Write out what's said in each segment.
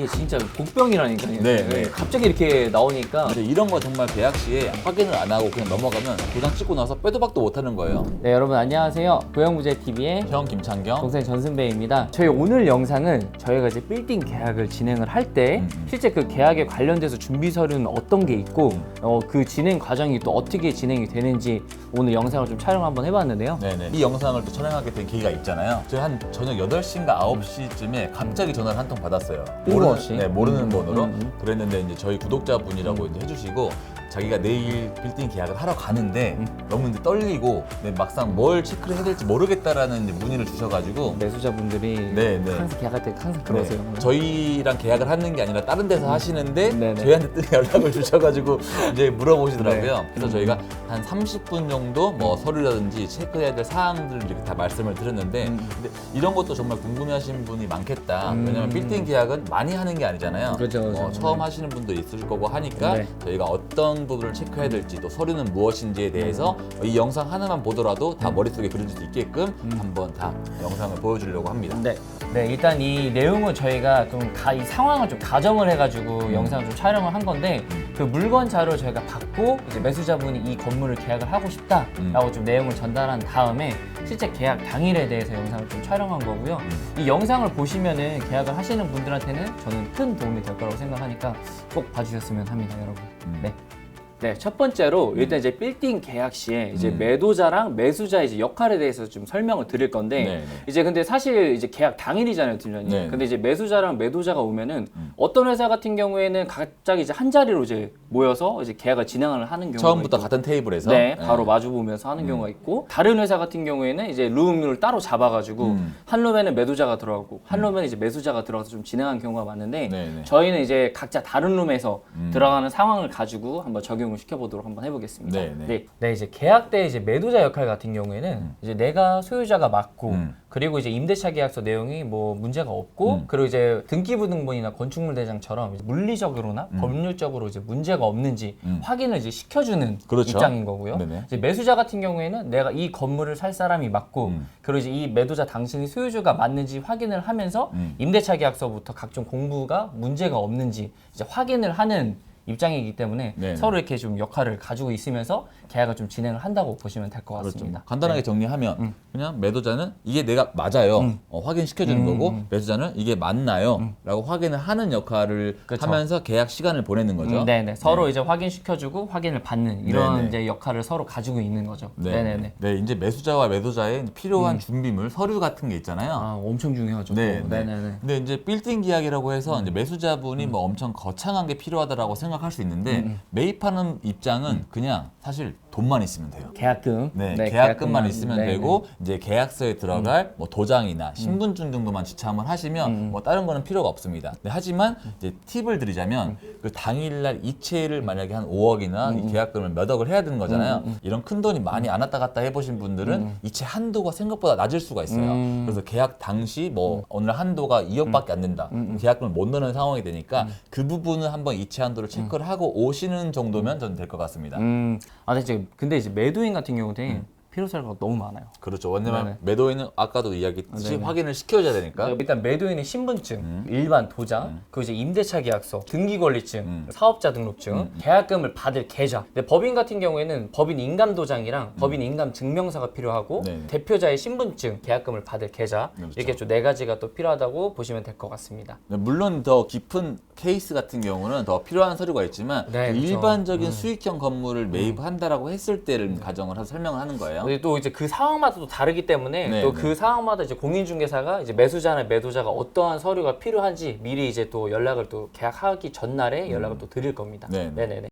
이게 진짜 복병이라니까요. 네, 네. 갑자기 이렇게 나오니까 근데 이런 거 정말 계약 시에 확인을 안 하고 그냥 넘어가면 도장 찍고 나서 빼도 박도 못 하는 거예요. 네 여러분 안녕하세요. 고영무제 TV의 형 김창경. 동생 전승배입니다. 저희 오늘 영상은 저희가 이제 빌딩 계약을 진행을 할 때 음, 음. 실제 그 계약에 관련돼서 준비 서류는 어떤 게 있고 음. 어, 그 진행 과정이 또 어떻게 진행이 되는지 오늘 영상을 좀 촬영 한번 해봤는데요. 네네. 이 영상을 또 촬영하게 된 계기가 있잖아요. 저희 한 저녁 8시인가 9시쯤에 갑자기 전화를 한 통 받았어요. 뜬금 모르는, 네, 모르는 음, 번호로. 음, 음. 그랬는데 이제 저희 구독자분이라고 이제 해주시고 자기가 내일 빌딩 계약을 하러 가는데 음. 너무 이제 떨리고 네, 막상 뭘 체크를 해야 될지 모르겠다라는 이제 문의를 주셔가지고 매수자분들이 네, 네. 항상 계약할 때 항상 그러세요. 네, 저희랑 계약을 하는 게 아니라 다른 데서 하시는데 네 네. 저희한테 또 연락을 주셔가지고 이제 물어보시더라고요. 네. 그래서 저희가 한 30분 정도 뭐 서류라든지 체크해야 될 사항들을 이렇게 다 말씀을 드렸는데 음. 근데 이런 것도 정말 궁금해하시는 분이 많겠다. 음. 왜냐면 빌딩 계약은 많이 하는 게 아니잖아요. 그렇죠, 그렇죠. 어, 처음 하시는 분도 있을 거고 하니까 네. 저희가 어떤 부분을 체크해야 될지 또 서류는 무엇인지에 대해서 이 영상 하나만 보더라도 음. 다 머릿속에 그려질 수 있게끔 한번 다 영상을 보여주려고 합니다. 네. 네, 일단 이 내용은 저희가 좀이 상황을 좀 가정을 해가지고 영상을 좀 촬영을 한 건데 그 물건 자료 저희가 받고 이제 매수자분이 이 건물을 계약을 하고 싶다라고 음. 좀 내용을 전달한 다음에 실제 계약 당일에 대해서 영상을 좀 촬영한 거고요. 음. 이 영상을 보시면은 계약을 하시는 분들한테는 저는 큰 도움이 될 거라고 생각하니까 꼭 봐주셨으면 합니다, 여러분. 음. 네. 네, 첫 번째로 일단 이제 빌딩 계약 시에 이제 음. 매도자랑 매수자의 이제 역할에 대해서 좀 설명을 드릴 건데 네, 네. 이제 근데 사실 이제 계약 당일이잖아요, 딜러님. 네. 근데 이제 매수자랑 매도자가 오면은 음. 어떤 회사 같은 경우에는 갑자기 이제 한 자리로 이제 모여서 이제 계약을 진행을 하는 경우가 처음부터 있고. 같은 테이블에서 네, 바로 마주 보면서 하는 경우가 있고 다른 회사 같은 경우에는 이제 룸을 따로 잡아가지고 음. 한 룸에는 매도자가 들어가고 한 룸에는 이제 매수자가 들어가서 좀 진행하는 경우가 많은데 네, 네. 저희는 이제 각자 다른 룸에서 음. 들어가는 상황을 가지고 한번 적용 을 시켜 보도록 한번 해보겠습니다. 네, 네. 네, 네, 이제 계약 때 이제 매도자 역할 같은 경우에는 이제 내가 소유자가 맞고 음. 그리고 이제 임대차 계약서 내용이 뭐 문제가 없고 음. 그리고 이제 등기부등본이나 건축물 대장처럼 이제 물리적으로나 법률적으로 이제 문제가 없는지 음. 확인을 이제 시켜주는 그렇죠. 입장인 거고요. 네네. 이제 매수자 같은 경우에는 내가 이 건물을 살 사람이 맞고 음. 그리고 이제 이 매도자 당신이 소유주가 맞는지 확인을 하면서 음. 임대차 계약서부터 각종 공부가 문제가 없는지 이제 확인을 하는 입장이기 때문에 네네. 서로 이렇게 좀 역할을 가지고 있으면서 계약을 좀 진행을 한다고 보시면 될것 그렇죠. 같습니다. 간단하게 정리하면 음. 그냥 매도자는 이게 내가 맞아요. 어, 확인시켜주는 음, 거고 음. 매수자는 이게 맞나요? 라고 확인을 하는 역할을 그렇죠. 하면서 계약 시간을 보내는 거죠. 음, 네네. 서로 이제 확인시켜주고 확인을 받는 이런 네네. 이제 역할을 서로 가지고 있는 거죠. 네. 네네네. 네, 이제 매수자와 매도자의 필요한 준비물, 서류 같은 게 있잖아요. 아 엄청 중요하죠. 네, 또. 네. 네 네네. 근데 이제 빌딩 계약이라고 해서 이제 매수자분이 뭐 엄청 거창한 게 필요하다라고 생각 할 수 있는데 매입하는 입장은 그냥 사실 돈만 있으면 돼요. 계약금. 네, 네, 계약금만 있으면 네네. 되고 이제 계약서에 들어갈 뭐 도장이나 신분증 정도만 지참을 하시면 뭐 다른 거는 필요가 없습니다. 네, 하지만 이제 팁을 드리자면 그 당일날 이체를 만약에 한 5억이나 이 계약금을 몇 억을 해야 되는 거잖아요. 이런 큰 돈이 많이 안 왔다 갔다 해보신 분들은 이체 한도가 생각보다 낮을 수가 있어요. 음. 그래서 계약 당시 뭐 오늘 한도가 2억밖에 안 된다. 계약금을 못 넣는 상황이 되니까 그 부분은 한번 이체 한도를 체크를 하고 오시는 정도면 저는 될것 같습니다. 음, 아, 근데 이제, 근데 이제 매도인 같은 경우는 필요 사유가 너무 많아요. 그렇죠. 왜냐면 네네. 매도인은 아까도 이야기했듯이 네네. 확인을 시켜줘야 되니까. 일단 매도인의 신분증, 일반 도장, 그리고 이제 임대차 계약서, 등기권리증, 음. 사업자 등록증, 계약금을 받을 계좌. 근데 법인 같은 경우에는 법인 인감 도장이랑 법인 인감 증명서가 필요하고 네. 대표자의 신분증, 계약금을 받을 계좌 그렇죠. 이렇게 좀 네 가지가 또 필요하다고 보시면 될 것 같습니다. 네, 물론 더 깊은 케이스 같은 경우는 더 필요한 서류가 있지만 네, 그 그렇죠. 일반적인 수익형 건물을 매입한다라고 했을 때를 가정을 해서 설명을 하는 거예요. 근데 또 이제 그 상황마다 또 다르기 때문에 네, 또 네. 그 상황마다 이제 공인중개사가 이제 매수자나 매도자가 어떠한 서류가 필요한지 미리 이제 또 연락을 또 계약하기 전날에 연락을 또 드릴 겁니다. 네, 네. 네네네.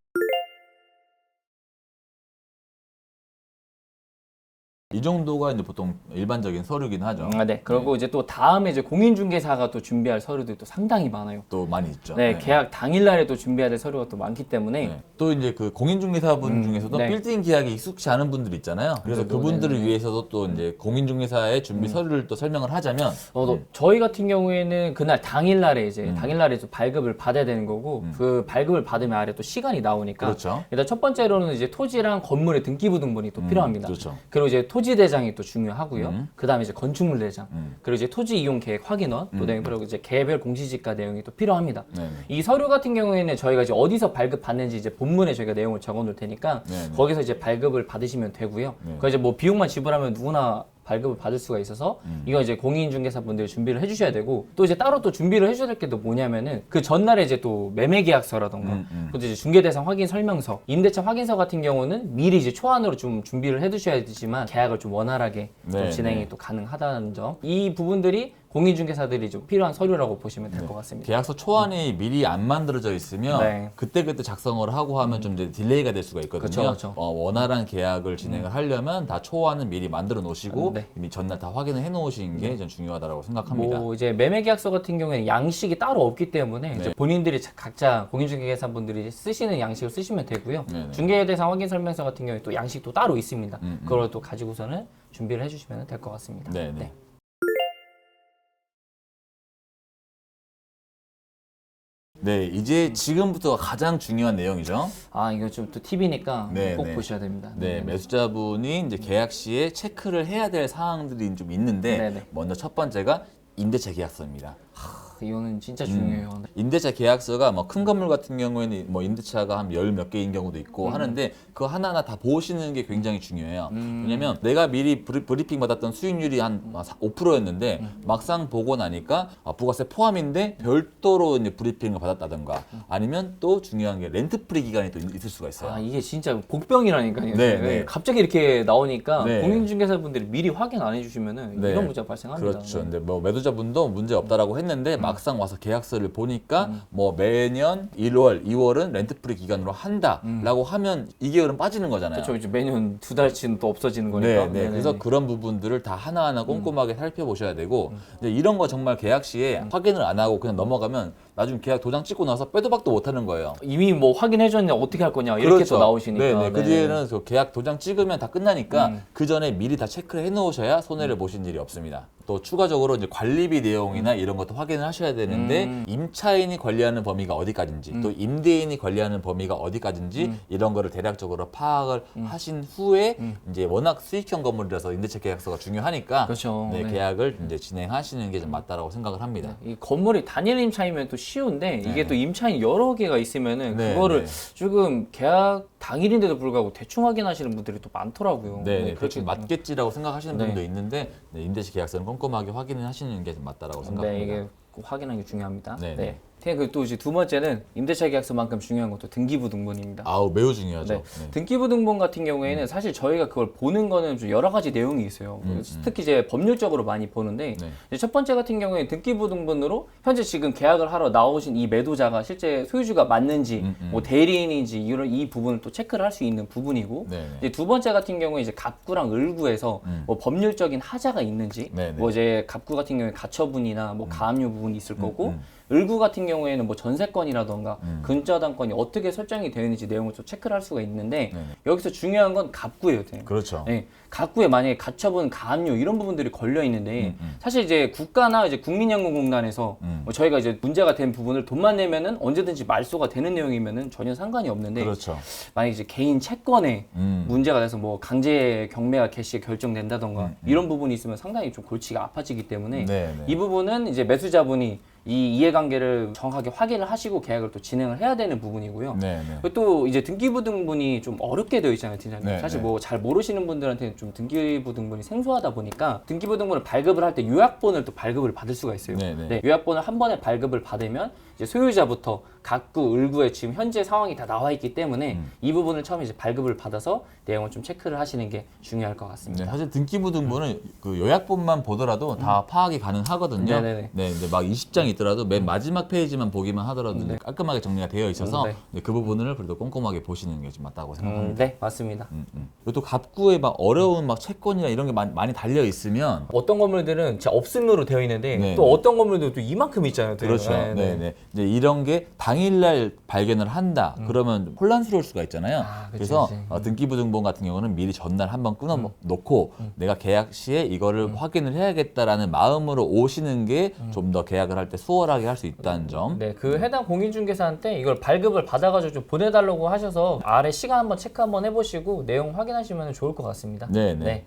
이 정도가 이제 보통 일반적인 서류긴 하죠. 아, 네. 그리고 이제 또 다음에 이제 공인중개사가 또 준비할 서류들이 또 상당히 많아요. 또 많이 있죠. 네, 계약 당일날에 또 준비해야 될 서류가 또 많기 때문에 네. 또 이제 그 공인중개사분 중에서도 네. 빌딩 계약에 익숙치 않은 분들 있잖아요. 그래서 그래도, 그분들을 네네. 위해서도 또 이제 공인중개사의 준비 서류를 또 설명을 하자면 어, 또 저희 같은 경우에는 그날 당일날에 이제 당일날에 좀 발급을 받아야 되는 거고 그 발급을 받으면 아래 또 시간이 나오니까 그렇죠. 일단 첫 번째로는 이제 토지랑 건물의 등기부 등본이 또 필요합니다. 그렇죠. 그리고 이제 토 토지 대장이 또 중요하고요. 음. 그다음에 이제 건축물 대장, 음. 그리고 이제 토지 이용 계획 확인원, 또 음. 그리고 이제 개별 공시지가 내용이 또 필요합니다. 네네. 이 서류 같은 경우에는 저희가 이제 어디서 발급 받는지 이제 본문에 저희가 내용을 적어 놓을 테니까 네네. 거기서 이제 발급을 받으시면 되고요. 네. 그 이제 뭐 비용만 지불하면 누구나 발급을 받을 수가 있어서 음. 이거 이제 공인중개사분들이 준비를 해주셔야 되고 또 이제 따로 또 준비를 해줘야 될 게 또 뭐냐면은 그 전날에 이제 또 매매계약서라던가 음, 음. 또 이제 중개대상 확인 설명서, 임대차 확인서 같은 경우는 미리 이제 초안으로 좀 준비를 해두셔야 되지만 계약을 좀 원활하게 좀 네, 진행이 네. 또 가능하다는 점. 이 부분들이 공인중개사들이 좀 필요한 서류라고 보시면 될 것 같습니다. 계약서 초안이 미리 안 만들어져 있으면 네. 그때 그때 작성을 하고 하면 좀 이제 딜레이가 될 수가 있거든요. 그쵸, 그쵸. 어, 원활한 계약을 진행을 하려면 다 초안은 미리 만들어 놓으시고 네. 이미 전날 다 확인을 해 놓으시는 게전 중요하다고 생각합니다. 뭐 이제 매매 계약서 같은 경우에는 양식이 따로 없기 때문에 이제 네. 본인들이 자- 각자 공인중개사분들이 쓰시는 양식을 쓰시면 되고요. 네네. 중개대상 확인 설명서 같은 경우에 또 양식도 따로 있습니다. 음, 음. 그걸 또 가지고서는 준비를 해주시면 될 것 같습니다. 네 네. 네, 이제 지금부터 가장 중요한 내용이죠. 아 이거 좀 또 팁이니까 네, 꼭 네. 보셔야 됩니다. 네, 매수자분이 이제 계약 시에 체크를 해야 될 사항들이 좀 있는데 네네. 먼저 첫 번째가 임대차 계약서입니다. 하, 이거는 진짜 음. 중요해요. 임대차 계약서가 뭐 큰 건물 같은 경우에는 뭐 임대차가 한 열 몇 개인 경우도 있고 음. 하는데 그거 하나하나 다 보시는 게 굉장히 중요해요. 왜냐면 내가 미리 브리, 브리핑 받았던 수익률이 한 5%였는데 음. 막상 보고 나니까 아, 부가세 포함인데 별도로 이제 브리핑을 받았다던가 아니면 또 중요한 게 렌트 프리 기간이 또 있- 있을 수가 있어요. 아 이게 진짜 복병이라니까요. 네, 네. 갑자기 이렇게 나오니까 네. 공인중개사분들이 미리 확인 안 해주시면은 네. 이런 문제가 발생합니다. 그렇죠. 근데 뭐 매도자분도 문제 없다라고 했는데 음. 막상 와서 계약서를 보니까 뭐 매년 1월, 2월은 렌트프리 기간으로 한다라고 하면 2개월은 빠지는 거잖아요. 음. 그렇죠. 이제 매년 두 달치는 또 없어지는 네, 거니까. 네. 네네네. 그래서 그런 부분들을 다 하나하나 꼼꼼하게 음. 살펴보셔야 되고 이제 이런 거 정말 계약 시에 확인을 안 하고 그냥 넘어가면 나중에 계약 도장 찍고 나서 빼도 박도 못 하는 거예요. 이미 뭐 확인해줬냐 어떻게 할 거냐 이렇게 또 나오시니까. 그렇죠. 네네. 그 네. 뒤에는 그 계약 도장 찍으면 다 끝나니까 음. 그 전에 미리 다 체크를 해놓으셔야 손해를 보신 일이 없습니다. 또 추가적으로 이제 관리비 내용이나 이런 것도 확인을 하셔야 되는데 음. 임차인이 관리하는 범위가 어디까지인지 또 임대인이 관리하는 범위가 어디까지인지 음. 이런 거를 대략적으로 파악을 하신 후에 이제 워낙 수익형 건물이라서 임대차 계약서가 중요하니까 그렇죠. 네, 네. 계약을 이제 진행하시는 게 좀 맞다라고 생각을 합니다. 이 건물이 단일 임차이면 또 쉬운데 이게 또 임차인 여러 개가 있으면은 네, 그거를 네. 지금 계약 당일인데도 불구하고 대충 확인하시는 분들이 또 많더라고요. 네, 네, 그렇게 대충 맞겠지라고 생각하시는 네. 분도 있는데 네, 임대차 계약서는 꼼꼼하게 확인을 하시는 게좀 맞다라고 생각합니다. 네, 이게 꼭 확인하는 게 중요합니다. 네, 네. 네. 그또 이제 두 번째는 임대차 계약서만큼 중요한 것도 등기부 등본입니다. 아우 매우 중요하죠. 네. 네. 등기부 등본 같은 경우에는 사실 저희가 그걸 보는 거는 좀 여러 가지 내용이 있어요. 음, 특히 이제 법률적으로 많이 보는데 네. 이제 첫 번째 같은 경우에 등기부 등본으로 현재 지금 계약을 하러 나오신 이 매도자가 실제 소유주가 맞는지 음, 음. 뭐 대리인인지 이런 이 부분을 또 체크를 할 수 있는 부분이고 네, 네. 두 번째 같은 경우에 이제 갑구랑 을구에서 음. 뭐 법률적인 하자가 있는지 네, 네. 뭐 이제 갑구 같은 경우에 가처분이나 뭐 가압류 부분이 있을 거고 음. 을구 같은 경우에는 뭐 전세권이라던가 음. 근저당권이 어떻게 설정이 되어 있는지 내용을 좀 체크를 할 수가 있는데 네. 여기서 중요한 건 갑구예요. 네. 그렇죠. 네, 갑구에 만약에 가처분, 가압류 이런 부분들이 걸려 있는데 음, 음. 사실 이제 국가나 이제 국민연금공단에서 음. 뭐 저희가 이제 문제가 된 부분을 돈만 내면은 언제든지 말소가 되는 내용이면은 전혀 상관이 없는데 그렇죠. 만약 이제 개인 채권에 음. 문제가 돼서 뭐 강제 경매가 개시 결정된다던가 음, 음. 이런 부분이 있으면 상당히 좀 골치가 아파지기 때문에 네, 네. 이 부분은 이제 매수자분이 이 이해관계를 정확하게 확인을 하시고 계약을 또 진행을 해야 되는 부분이고요. 네, 네. 그리고 또 이제 등기부 등본이 좀 어렵게 되어 있잖아요, 팀장님. 네, 사실 네. 뭐잘 모르시는 분들한테는 좀 등기부 등본이 생소하다 보니까 등기부 등본을 발급을 할 때 요약본을 또 발급을 받을 수가 있어요. 네, 네. 요약본을 한 번에 발급을 받으면 이제 소유자부터 각구 을구의 지금 현재 상황이 다 나와 있기 때문에 음. 이 부분을 처음에 이제 발급을 받아서 내용을 좀 체크를 하시는 게 중요할 것 같습니다. 네, 사실 등기부 등본은 그 요약본만 보더라도 다 파악이 가능하거든요. 음. 네네네. 네, 이제 막 20장 있더라도 맨 마지막 페이지만 보기만 하더라도 이제 깔끔하게 정리가 되어 있어서 네. 네, 그 부분을 그래도 꼼꼼하게 보시는 게 좀 맞다고 음, 생각합니다. 네, 맞습니다. 음, 음. 그리고 또 갑구에 막 어려운 막 채권이나 이런 게 많이, 많이 달려 있으면 어떤 건물들은 진짜 없음으로 되어 있는데 네. 또 어떤 건물들도 또 이만큼 있잖아요. 그렇죠. 네, 네, 네. 네. 이제 이런 게 당일날 발견을 한다. 그러면 혼란스러울 수가 있잖아요. 음. 아, 그치, 그래서 그치. 어, 등기부등본 같은 경우는 미리 전날 한번 끊어 놓고 내가 계약 시에 이거를 확인을 해야겠다라는 마음으로 오시는 게 좀 더 계약을 할 때 수월하게 할 수 있다는 점. 네, 그 해당 공인중개사한테 이걸 발급을 받아가지고 좀 보내달라고 하셔서 아래 시간 한번 체크 한번 해보시고 내용 확인하시면 좋을 것 같습니다. 네, 네. 네.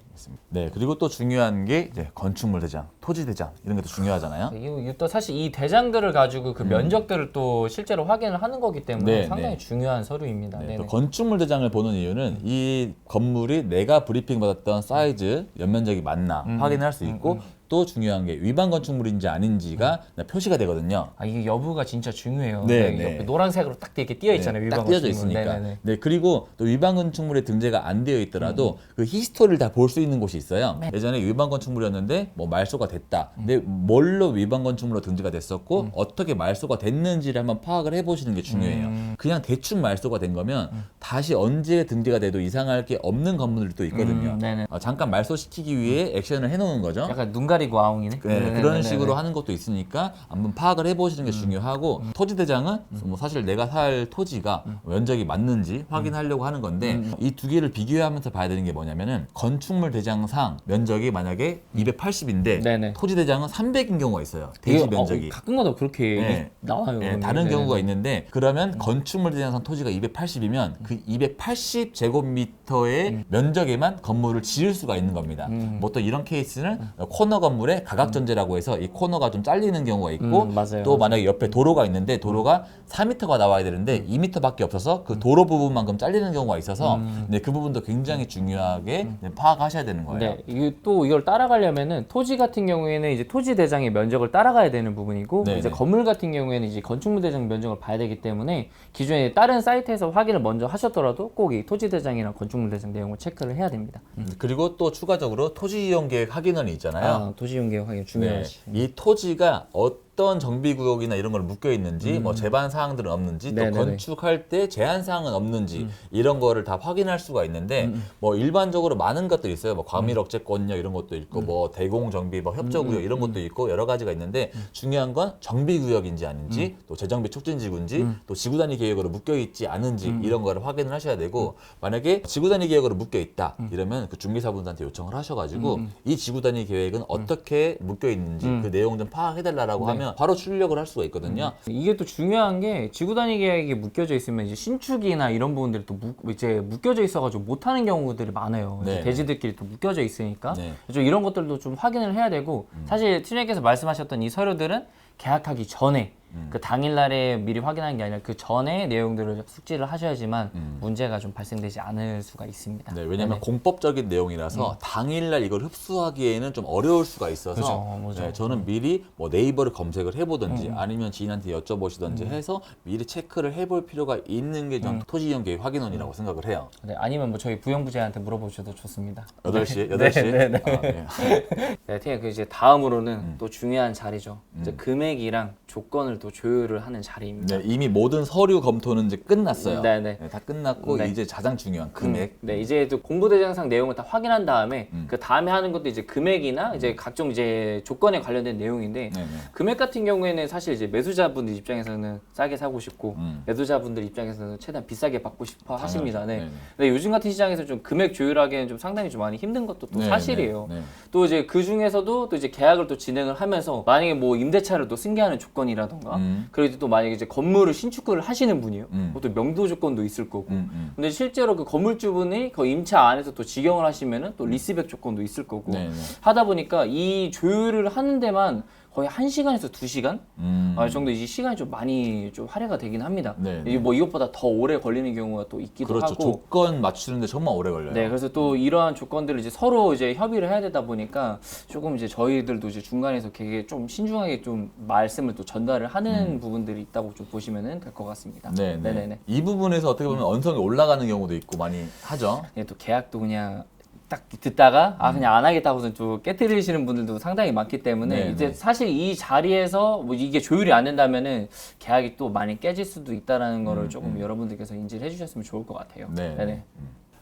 네, 그리고 또 중요한 게 이제 건축물 대장, 토지 대장 이런 게 또 중요하잖아요. 이- 이또 사실 이 대장들을 가지고 그 면적 들을 또 실제로 확인을 하는 거기 때문에 음. 네, 상당히 네. 중요한 서류입니다. 네, 네, 또 네. 건축물 대장을 보는 이유는 이 건물이 내가 브리핑 받았던 사이즈, 연면적이 맞나 음. 확인할 수 있고 또 중요한 게 위반 건축물인지 아닌지가 표시가 되거든요. 아 이게 여부가 진짜 중요해요. 네, 네, 네. 옆에 노란색으로 딱 이렇게 띄어 있잖아요. 네, 위반 딱 띄어져 건축물. 있으니까. 네네네. 네, 그리고 또 위반 건축물에 등재가 안 되어 있더라도 음. 그 히스토리를 다 볼 수 있는 곳이 있어요. 네. 예전에 위반 건축물이었는데 뭐 말소가 됐다. 음. 근데 뭘로 위반 건축물로 등재가 됐었고 어떻게 말소가 됐는지를 한번 파악을 해보시는 게 중요해요. 음. 그냥 대충 말소가 된 거면 다시 언제 등재가 돼도 이상할 게 없는 건물들이 또 있거든요. 음, 네네. 어, 잠깐 말소시키기 위해 액션을 해놓은 거죠. 약간 눈 가리 고 아웅이네. 네, 네네네네. 그런 식으로 하는 것도 있으니까 한번 파악을 해보시는 게 중요하고 토지 대장은 뭐 사실 내가 살 토지가 면적이 맞는지 확인하려고 하는 건데 이 두 개를 비교하면서 봐야 되는 게 뭐냐면은 건축물 대장상 면적이 만약에 280인데 네네. 토지 대장은 300인 경우가 있어요. 이게, 대지 어, 면적이. 가끔가다 그렇게 네. 나와요. 네, 그러면. 다른. 경우가 있는데 그러면 건축물 대장상 토지가 280이면 그 280 제곱미터의 면적에만 건물을 지을 수가 있는 겁니다. 뭐또 이런 케이스는 코너 건물 에 가각 전제라고 해서 이 코너가 좀 잘리는 경우가 있고 음, 맞아요, 또 맞아요. 만약에 옆에 도로가 있는데 도로가 4m가 나와야 되는데 2m밖에 없어서 그 도로 부분만큼 잘리는 경우가 있어서 네, 그 부분도 굉장히 중요하게 네, 파악하셔야 되는 거예요. 네, 이게 또 이걸 따라가려면은 토지 같은 경우에는 이제 토지 대장의 면적을 따라가야 되는 부분이고 네, 이제 네. 건물 같은 경우에는 이제 건축물 대장 면적을 봐야 되기 때문에 기존에 다른 사이트에서 확인을 먼저 하셨더라도 꼭 이 토지 대장이랑 건축물 대장 내용을 체크를 해야 됩니다. 그리고 또 추가적으로 토지 이용 계획 확인원이 있잖아요. 아, 토지 계획 확인 네. 중요하지. 이 토지가 어떤 정비 구역이나 이런 걸 묶여 있는지, 뭐 제반 사항들은 없는지, 또 음. 네네네. 음. 건축할 때 제한 사항은 없는지 이런 거를 다 확인할 수가 있는데, 뭐 일반적으로 많은 것들이 있어요. 뭐 과밀 음. 억제권력 이런 것도 있고, 뭐 대공 정비, 뭐 협조 구역 이런 것도 있고 여러 가지가 있는데 중요한 건 정비 구역인지 아닌지, 또 재정비 촉진 지구인지, 또 지구 단위 계획으로 묶여 있지 않은지 이런 거를 확인을 하셔야 되고, 만약에 지구 단위 계획으로 묶여 있다 이러면 그 중개사분들한테 요청을 하셔가지고 이 지구 단위 계획은 어떻게 묶여 있는지 그 내용 좀 파악해달라고 하면 바로 출력을 할 수가 있거든요. 이게 또 중요한 게 지구 단위 계획이 묶여져 있으면 이제 신축이나 이런 부분들이 또 묶, 이제 묶여져 있어가지고 못하는 경우들이 많아요. 이제 네. 대지들끼리 또 묶여져 있으니까 네. 좀 이런 것들도 좀 확인을 해야 되고 사실 팀장님께서 말씀하셨던 이 서류들은 계약하기 전에 음. 그 당일날에 미리 확인하는 게 아니라 그 전에 내용들을 숙지를 하셔야지만 문제가 좀 발생되지 않을 수가 있습니다. 음. 네, 왜냐하면 네네. 공법적인 내용이라서 당일날 이걸 흡수하기에는 좀 어려울 수가 있어서 그죠, 그죠. 네, 저는 미리 뭐 네이버를 검색을 해보든지 아니면 지인한테 여쭤보시든지 해서 미리 체크를 해볼 필요가 있는 게전 토지이용 계획 확인원이라고 생각을 해요. 네, 아니면 뭐 저희 부영부제한테 물어보셔도 좋습니다. 8시? 8시? 네, 네. 아, 네. 네, 팀 그 이제 다음으로는 음. 또 중요한 자리죠. 이제 금액이랑 조건을 또 조율을 하는 자리입니다. 네, 이미 모든 서류 검토는 이제 끝났어요. 네, 네. 다 끝났고 네. 이제 가장 중요한 금액. 네, 이제 또 공부 대장상 내용을 다 확인한 다음에 음. 그 다음에 하는 것도 이제 금액이나 이제 각종 이제 조건에 관련된 내용인데 네, 네. 금액 같은 경우에는 사실 이제 매수자분들 입장에서는 싸게 사고 싶고 음. 매도자분들 입장에서는 최대한 비싸게 받고 싶어 하십니다. 네. 네, 네. 근데 요즘 같은 시장에서 좀 금액 조율하기에는 좀 상당히 좀 많이 힘든 것도 또 네, 사실이에요. 네, 네. 또 이제 그 중에서도 또 이제 계약을 또 진행을 하면서 만약에 뭐 임대차를 또 승계하는 조건이라던가 음. 그리고 또 만약에 이제 건물을 신축을 하시는 분이에요. 음. 그것도 명도 조건도 있을 거고. 음, 음. 근데 실제로 그 건물주분이 그 임차 안에서 또 직영을 하시면은 또 리스백 조건도 있을 거고 네, 네. 하다 보니까 이 조율을 하는 데만 거의 1시간에서 2시간 음. 아, 정도 이제 시간이 좀 많이 좀 할애가 되긴 합니다. 네, 네. 이게 뭐 이것보다 더 오래 걸리는 경우가 또 있기도 그렇죠. 하고 조건 맞추는데 정말 오래 걸려요. 네, 그래서 또 이러한 조건들을 이제 서로 이제 협의를 해야 되다 보니까 조금 이제 저희들도 이제 중간에서 되게 좀 신중하게 좀 말씀을 또 전달을 하는 부분들이 있다고 좀 보시면 될 것 같습니다. 음. 네, 네. 네네 네. 이 부분에서 어떻게 보면 언성이 올라가는 경우도 있고 많이 하죠. 예, 또 계약도 그냥 딱 듣다가 아 그냥 안 하겠다고서 또 깨뜨리시는 분들도 상당히 많기 때문에 네, 이제 네. 사실 이 자리에서 뭐 이게 조율이 안 된다면은 계약이 또 많이 깨질 수도 있다라는 거를 조금 여러분들께서 인지를 해주셨으면 좋을 것 같아요. 음, 네, 네 네.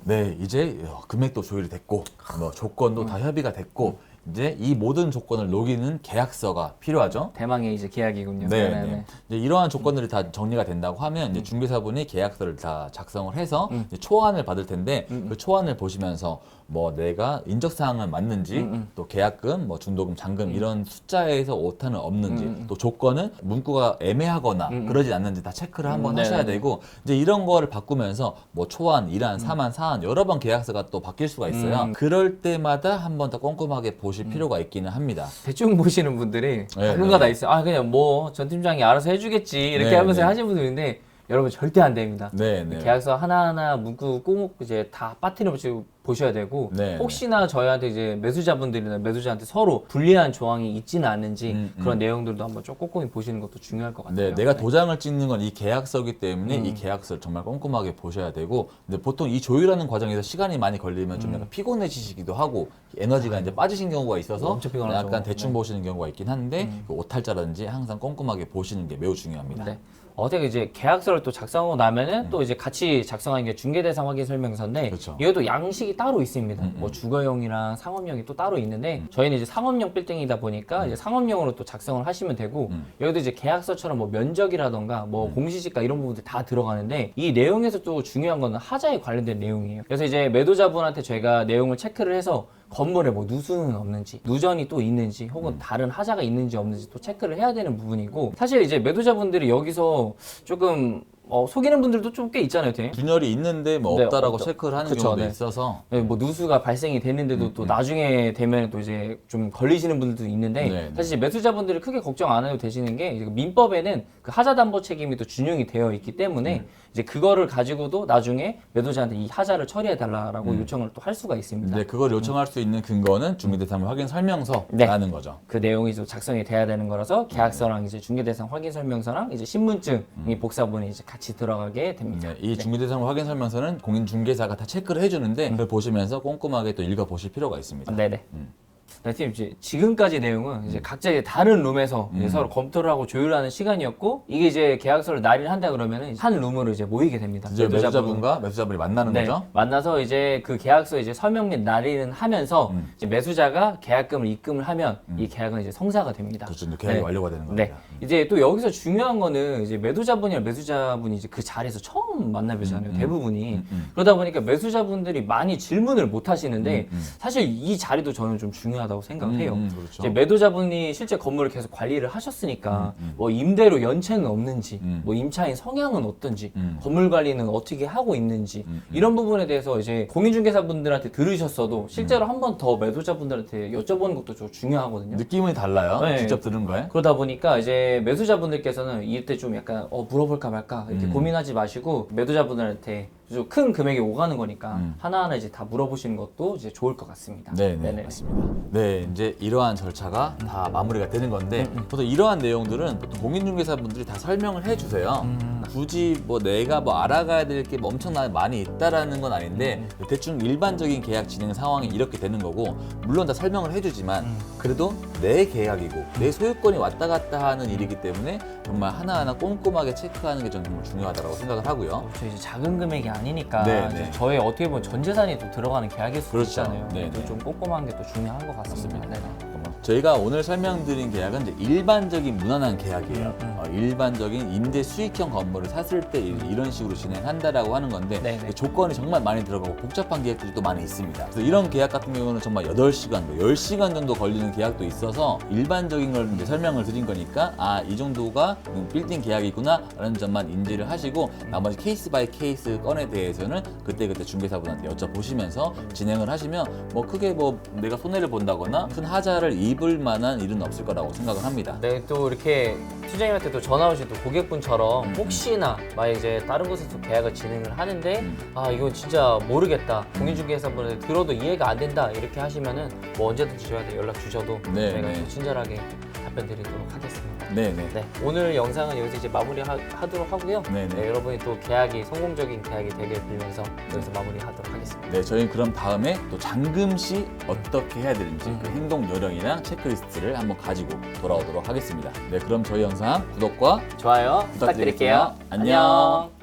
네, 이제 어, 금액도 조율이 됐고 뭐 조건도 다 협의가 됐고 이제 이 모든 조건을 녹이는 계약서가 필요하죠. 대망의 이제 계약이군요. 네, 네. 이제 이러한 조건들이 다 정리가 된다고 하면 이제 중개사분이 계약서를 다 작성을 해서 이제 초안을 받을 텐데 그 초안을 보시면서 뭐 내가 인적 사항은 맞는지 또 계약금, 뭐 중도금, 잔금 이런 숫자에서 오타는 없는지 또 조건은 문구가 애매하거나 그러지 않는지 다 체크를 한번 음, 하셔야 네네네. 되고 이제 이런 거를 바꾸면서 뭐 초안, 일안, 삼안, 사안 여러 번 계약서가 또 바뀔 수가 있어요. 음. 그럴 때마다 한번 더 꼼꼼하게 보실 필요가 있기는 합니다. 대충 보시는 분들이 네, 다른가 네. 다 있어요. 아 그냥 뭐 전 팀장이 알아서 해주겠지 이렇게 네, 하면서 네. 하시는 분들인데 여러분 절대 안 됩니다. 네, 네. 계약서 하나하나 문구 꼭 이제 다 빠뜨려 보시고 보셔야 되고 네, 혹시나 저희한테 이제 매수자분들이나 매수자한테 서로 불리한 조항이 있지는 않는지 음, 음. 그런 내용들도 한번 좀 꼼꼼히 보시는 것도 중요할 것 같아요. 네, 내가 도장을 찍는 건 이 계약서기 때문에 음. 이 계약서를 정말 꼼꼼하게 보셔야 되고, 근데 보통 이 조율하는 과정에서 시간이 많이 걸리면 음. 좀 약간 피곤해지시기도 하고 에너지가 이제 빠지신 경우가 있어서 엄청 피곤하죠. 약간 대충 네. 보시는 경우가 있긴 한데 그 오탈자라든지 항상 꼼꼼하게 보시는 게 매우 중요합니다. 네. 어떻게 이제 계약서를 또 작성하고 나면은 음. 또 이제 같이 작성하는 게 중개대상 확인 설명서인데 그렇죠. 이것도 양식이 따로 있습니다. 음, 뭐 주거용이랑 상업용이 또 따로 있는데 저희는 이제 상업용 빌딩이다 보니까 이제 상업용으로 또 작성을 하시면 되고 음. 여기도 이제 계약서처럼 뭐 면적이라던가 뭐 공시지가 이런 부분들 다 들어가는데 이 내용에서 또 중요한 거는 하자에 관련된 내용이에요. 그래서 이제 매도자분한테 저희가 내용을 체크를 해서 건물에 뭐 누수는 없는지 누전이 또 있는지 혹은 다른 하자가 있는지 없는지 또 체크를 해야 되는 부분이고 사실 이제 매도자분들이 여기서 조금 어, 속이는 분들도 좀 꽤 있잖아요, 되게. 균열이 있는데 뭐 네, 없다라고 없죠. 체크를 하는 그쵸, 경우도 네. 있어서 네, 뭐 누수가 발생이 됐는데도 음, 또 나중에 되면 또 이제 좀 걸리시는 분들도 있는데 네, 네. 사실 이제 매수자분들이 크게 걱정 안 해도 되시는 게 이제 민법에는 그 하자 담보 책임이 또 준용이 되어 있기 때문에 음. 이제 그거를 가지고도 나중에 매도자한테 이 하자를 처리해 달라라고 요청을 또 할 수가 있습니다. 네, 그걸 요청할 수 있는 근거는 중개대상 확인 설명서라는 네. 거죠. 그 내용이 좀 작성이 돼야 되는 거라서 계약서랑 이제 중개대상 확인 설명서랑 이제 신분증이 복사본에 이제 같이 들어가게 됩니다. 네, 이 중개대상 확인 설명서는 공인중개사가 다 체크를 해주는데 그걸 보시면서 꼼꼼하게 또 읽어보실 필요가 있습니다. 네네. 음. 네, 팀 이제 지금까지 내용은 이제 각자 이제 다른 룸에서 음. 이제 서로 검토를 하고 조율하는 시간이었고 이게 이제 계약서를 날일 한다 그러면은 한 룸으로 이제 모이게 됩니다. 이제 매도자분- 매수자분과 매수자분이 만나는 네, 거죠. 만나서 이제 그 계약서 이제 서명 및 날인을 하면서 음. 이제 매수자가 계약금을 입금을 하면 이 계약은 이제 성사가 됩니다. 그렇죠. 이제 계약이 네. 완료가 되는 네. 겁니다. 이제 또 여기서 중요한 거는 이제 매도자분이랑 매수자분이 이제 그 자리에서 처음 만나뵈잖아요. 대부분이. 음, 음. 그러다 보니까 매수자분들이 많이 질문을 못 하시는데 음, 음. 사실 이 자리도 저는 좀 중요하다 고 생각해요. 음, 음, 그렇죠. 이제 매도자분이 실제 건물을 계속 관리를 하셨으니까 뭐 임대료 연체는 없는지, 음. 뭐 임차인 성향은 어떤지, 음. 건물 관리는 어떻게 하고 있는지 음, 음. 이런 부분에 대해서 이제 공인중개사분들한테 들으셨어도 실제로 한번 더 매도자분들한테 여쭤보는 것도 좀 중요하거든요. 느낌이 달라요. 네. 직접 들은 거에. 그러다 보니까 이제 매수자분들께서는 이때 좀 약간 어 물어볼까 말까 이렇게 음. 고민하지 마시고 매도자분들한테 좀 큰 금액이 오가는 거니까 음. 하나하나 이제 다 물어보시는 것도 이제 좋을 것 같습니다. 네, 네, 네네네. 맞습니다. 네, 이제 이러한 절차가 다 마무리가 되는 건데, 음, 보통 이러한 내용들은 보통 공인중개사분들이 다 설명을 해주세요. 음. 굳이 뭐 내가 뭐 알아가야 될게 엄청나게 많이 있다라는 건 아닌데, 음. 대충 일반적인 계약 진행 상황이 이렇게 되는 거고, 물론 다 설명을 해주지만, 음. 그래도 내 계약이고 내 소유권이 왔다 갔다 하는 일이기 때문에 정말 하나하나 꼼꼼하게 체크하는 게 저는 정말 중요하다고 생각을 하고요. 그렇죠. 이제 작은 금액이 아니니까 네, 이제 네. 저의 어떻게 보면 전 재산이 또 들어가는 계약일 수도 그렇죠. 있잖아요. 네, 또 네. 좀 꼼꼼한 게 또 중요한 것 같습니다. 네. 저희가 오늘 설명드린 계약은 이제 일반적인 무난한 계약이에요. 음, 음. 어, 일반적인 임대 수익형 건물 을 샀을 때 이- 이런 식으로 진행한다라고 하는 건데 네, 네. 그 조건이 정말 많이 들어가고 복잡한 계약들이 또 많이 있습니다. 그래서 이런 계약 같은 경우는 정말 8시간, 뭐 10시간 정도 걸리는 계약도 있어서 일반적인 걸 이제 설명을 드린 거니까 아, 이 정도가 빌딩 계약이구나 라는 점만 인지를 하시고 나머지 케이스 바이 케이스 건에 대해서는 그때그때 중개사분한테 여쭤보시면서 진행을 하시면 뭐 크게 뭐 내가 손해를 본다거나 큰 하자를 입을 만한 일은 없을 거라고 생각을 합니다. 네, 또 이렇게 팀장님한테 또 전화 오신 또 고객분처럼 음, 혹시나 만약 이제 다른 곳에서 계약을 진행을 하는데 음. 아 이건 진짜 모르겠다 공인중개사분한테 들어도 이해가 안 된다 이렇게 하시면은 뭐 언제든지 저희한테 연락 주셔도 네, 저희가 네. 또 친절하게 답변 드리도록 하겠습니다. 네네. 네, 오늘 영상은 여기서 이제 마무리하도록 하고요. 네네. 네, 여러분이 또 계약이 성공적인 계약이 되길 빌면서 여기서 마무리하도록 하겠습니다. 네, 저희는 그럼 다음에 또 잔금 시 어떻게 해야 되는지 그 행동 요령이랑 체크리스트를 한번 가지고 돌아오도록 하겠습니다. 네, 그럼 저희 영상 구독과 좋아요 부탁드릴게요. 부탁드릴게요. 안녕.